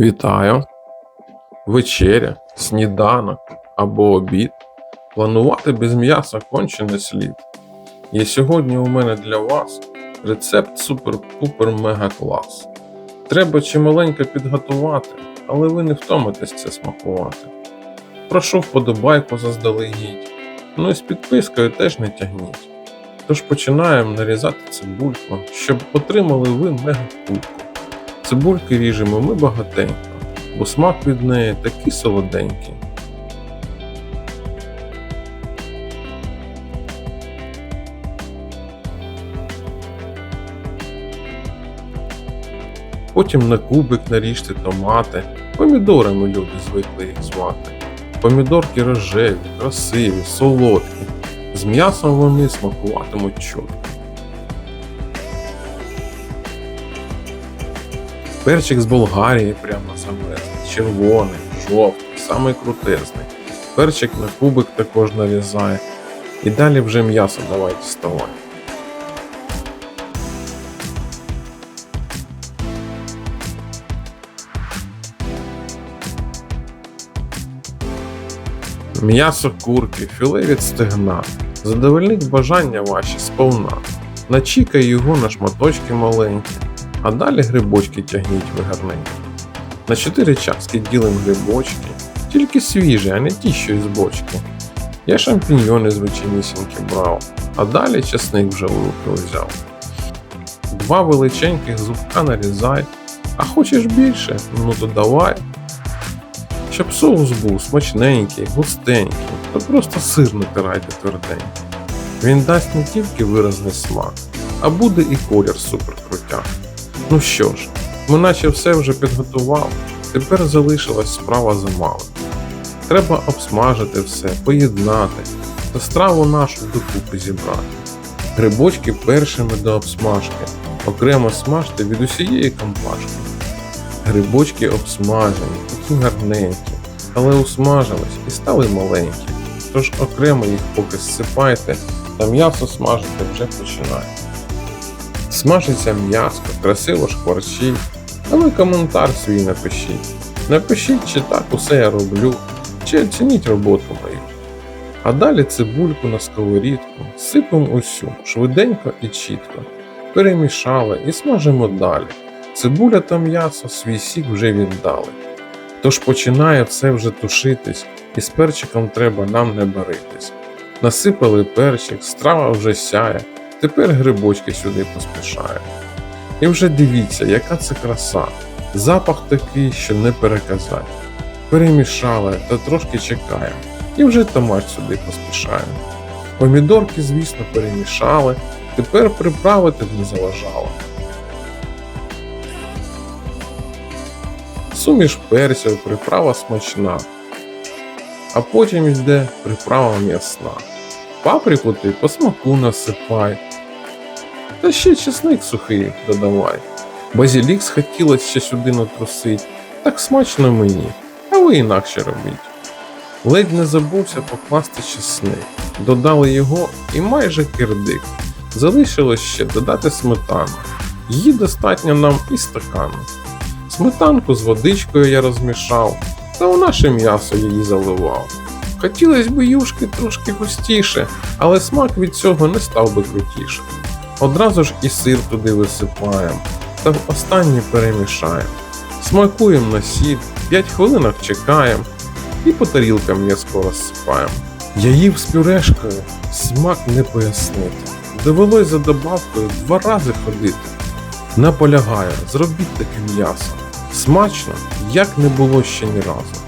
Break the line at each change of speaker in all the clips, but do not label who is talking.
Вітаю! Вечеря, сніданок або обід. Планувати без м'яса конче не слід. І сьогодні у мене для вас рецепт супер-пупер мега клас. Треба чималенько підготувати, але ви не втомитесь це смакувати. Прошу вподобайку заздалегідь. Ну і з підпискою теж не тягніть. Тож починаємо нарізати цибульку, щоб отримали ви мега кульку. Цибульки ріжемо ми багатенько, бо смак від неї такий солоденький. Потім на кубик наріжте томати, помідорами люди звикли їх звати. Помідорки рожеві, красиві, солодкі. З м'ясом вони смакуватимуть чудо. Перчик з Болгарії прямо замерзлий, червоний, жовтий, самий крутезний. Перчик на кубик також нарізає. І далі вже м'ясо давай діставай. М'ясо курки, філе від стегна. Задовольнить бажання ваші сповна. Начікай його на шматочки маленькі, а далі грибочки тягніть ви. На 4 частки ділимо грибочки, тільки свіжі, а не ті, що із бочки. Я шампіньйони звичайнісінькі брав, а далі часник вже у руки взяв. Два величеньких зубка нарізай, а хочеш більше, ну то давай. Щоб соус був смачненький, густенький, то просто сир натирайте тверденький. Він дасть не тільки виразний смак, а буде і колір супер крутяк. Ну що ж, ми наче все вже підготували, тепер залишилась справа за малим. Треба обсмажити все, поєднати та страву нашу докупи зібрати. Грибочки першими до обсмажки, окремо смажте від усієї компашки. Грибочки обсмажені, такі гарненькі, але усмажились і стали маленькі. Тож окремо їх поки зсипайте та м'ясо смажити вже починає. Смажиться м'ясо, красиво шкварчить, а ви коментар свій напишіть. Напишіть, чи так усе я роблю, чи оцініть роботу мою. А далі цибульку на сковорідку, сипемо усю, швиденько і чітко. Перемішали і смажимо далі. Цибуля та м'ясо свій сік вже віддали. Тож починає все вже тушитись, і з перчиком треба нам не баритись. Насипали перчик, страва вже сяє, тепер грибочки сюди поспішає. І вже дивіться, яка це краса. Запах такий, що не переказати. Перемішали та трошки чекаємо, і вже томат сюди поспішає. Помідорки, звісно, перемішали, тепер приправити б не заважало. Суміш перців, приправа смачна. А потім йде приправа м'ясна. Паприку ти по смаку насипай. Та ще чесник сухий додавай. Базілік схотілось ще сюди натрусить. Так смачно мені, а ви інакше робіть. Ледь не забувся покласти чесник. Додали його і майже кирдик. Залишилось ще додати сметану. Її достатньо нам і стакану. Сметанку з водичкою я розмішав, та у наше м'ясо її заливав. Хотілося б юшки трошки густіше, але смак від цього не став би крутіше. Одразу ж і сир туди висипаємо, та в останнє перемішаємо. Смакуємо на сіль, 5 хвилинок чекаємо і по тарілкам м'язко розсипаємо. Я їв з пюрешкою, смак не пояснити. Довелось за добавкою два рази ходити. Наполягаю, зробіть таке м'ясо. Смачно, як не було ще ні разу.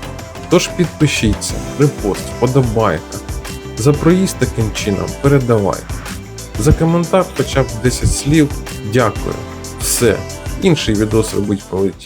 Тож підпишіться, репост, вподобайка. За проїзд таким чином передавай. За коментар хоча б 10 слів. Дякую. Все. Інший відос робить полетів.